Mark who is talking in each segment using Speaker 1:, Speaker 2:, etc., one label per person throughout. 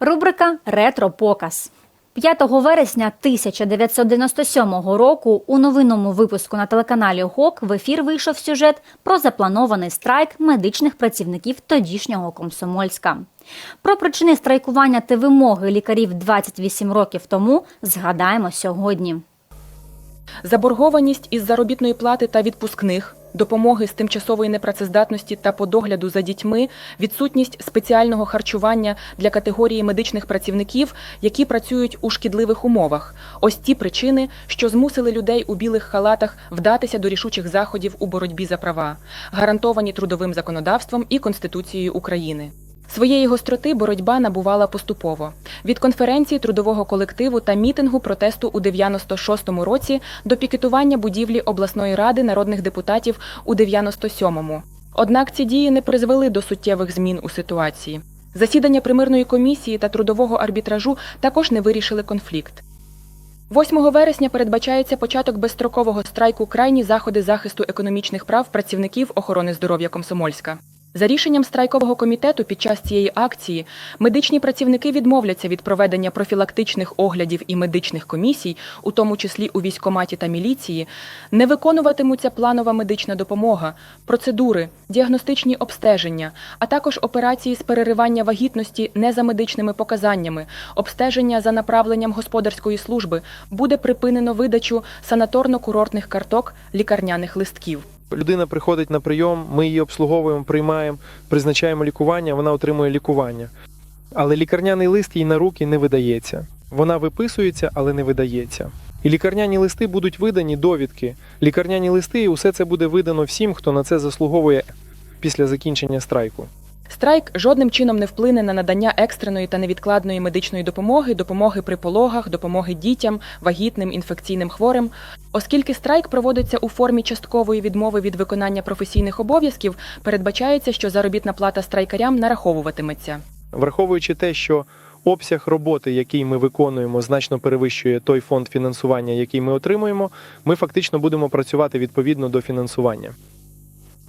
Speaker 1: Рубрика Ретро-показ. 5 вересня 1997 року у новинному випуску на телеканалі ГОК в ефір вийшов сюжет про запланований страйк медичних працівників тодішнього Комсомольська. Про причини страйкування та вимоги лікарів 28 років тому згадаємо сьогодні.
Speaker 2: Заборгованість із заробітної плати та відпускних, допомоги з тимчасової непрацездатності та по догляду за дітьми, відсутність спеціального харчування для категорії медичних працівників, які працюють у шкідливих умовах. Ось ті причини, що змусили людей у білих халатах вдатися до рішучих заходів у боротьбі за права, гарантовані трудовим законодавством і Конституцією України. Своєї гостроти боротьба набувала поступово від конференції трудового колективу та мітингу протесту у 96-му році до пікетування будівлі обласної ради народних депутатів у 97-му. Однак ці дії не призвели до суттєвих змін у ситуації. Засідання примирної комісії та трудового арбітражу також не вирішили конфлікт. 8 вересня передбачається початок безстрокового страйку крайні заходи захисту економічних прав працівників охорони здоров'я Комсомольська. За рішенням страйкового комітету під час цієї акції медичні працівники відмовляться від проведення профілактичних оглядів і медичних комісій, у тому числі у військкоматі та міліції, не виконуватимуться планова медична допомога, процедури, діагностичні обстеження, а також операції з переривання вагітності не за медичними показаннями, обстеження за направленням господарської служби, буде припинено видачу санаторно-курортних карток лікарняних листків.
Speaker 3: Людина приходить на прийом, ми її обслуговуємо, приймаємо, призначаємо лікування, вона отримує лікування. Але лікарняний лист їй на руки не видається. Вона виписується, але не видається. І лікарняні листи будуть видані довідки. Лікарняні листи, і усе це буде видано всім, хто на це заслуговує після закінчення страйку.
Speaker 2: Страйк жодним чином не вплине на надання екстреної та невідкладної медичної допомоги, допомоги при пологах, допомоги дітям, вагітним, інфекційним хворим. Оскільки страйк проводиться у формі часткової відмови від виконання професійних обов'язків, передбачається, що заробітна плата страйкарям нараховуватиметься.
Speaker 3: Враховуючи те, що обсяг роботи, який ми виконуємо, значно перевищує той фонд фінансування, який ми отримуємо, ми фактично будемо працювати відповідно до фінансування.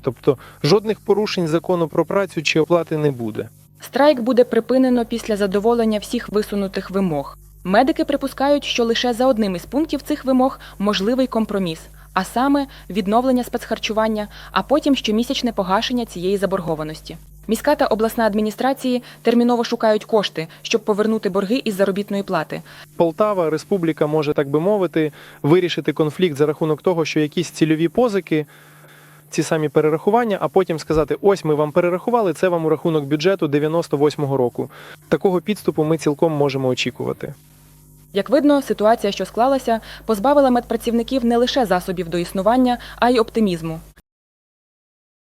Speaker 3: Тобто жодних порушень закону про працю чи оплати не буде.
Speaker 2: Страйк буде припинено після задоволення всіх висунутих вимог. Медики припускають, що лише за одним із пунктів цих вимог можливий компроміс, а саме відновлення спецхарчування, а потім щомісячне погашення цієї заборгованості. Міська та обласна адміністрації терміново шукають кошти, щоб повернути борги із заробітної плати.
Speaker 3: Полтава, республіка може, так би мовити, вирішити конфлікт за рахунок того, що якісь цільові позики, ці самі перерахування, а потім сказати: ось ми вам перерахували, це вам у рахунок бюджету 98-го року. Такого підступу ми цілком можемо очікувати.
Speaker 2: Як видно, ситуація, що склалася, позбавила медпрацівників не лише засобів до існування, а й оптимізму.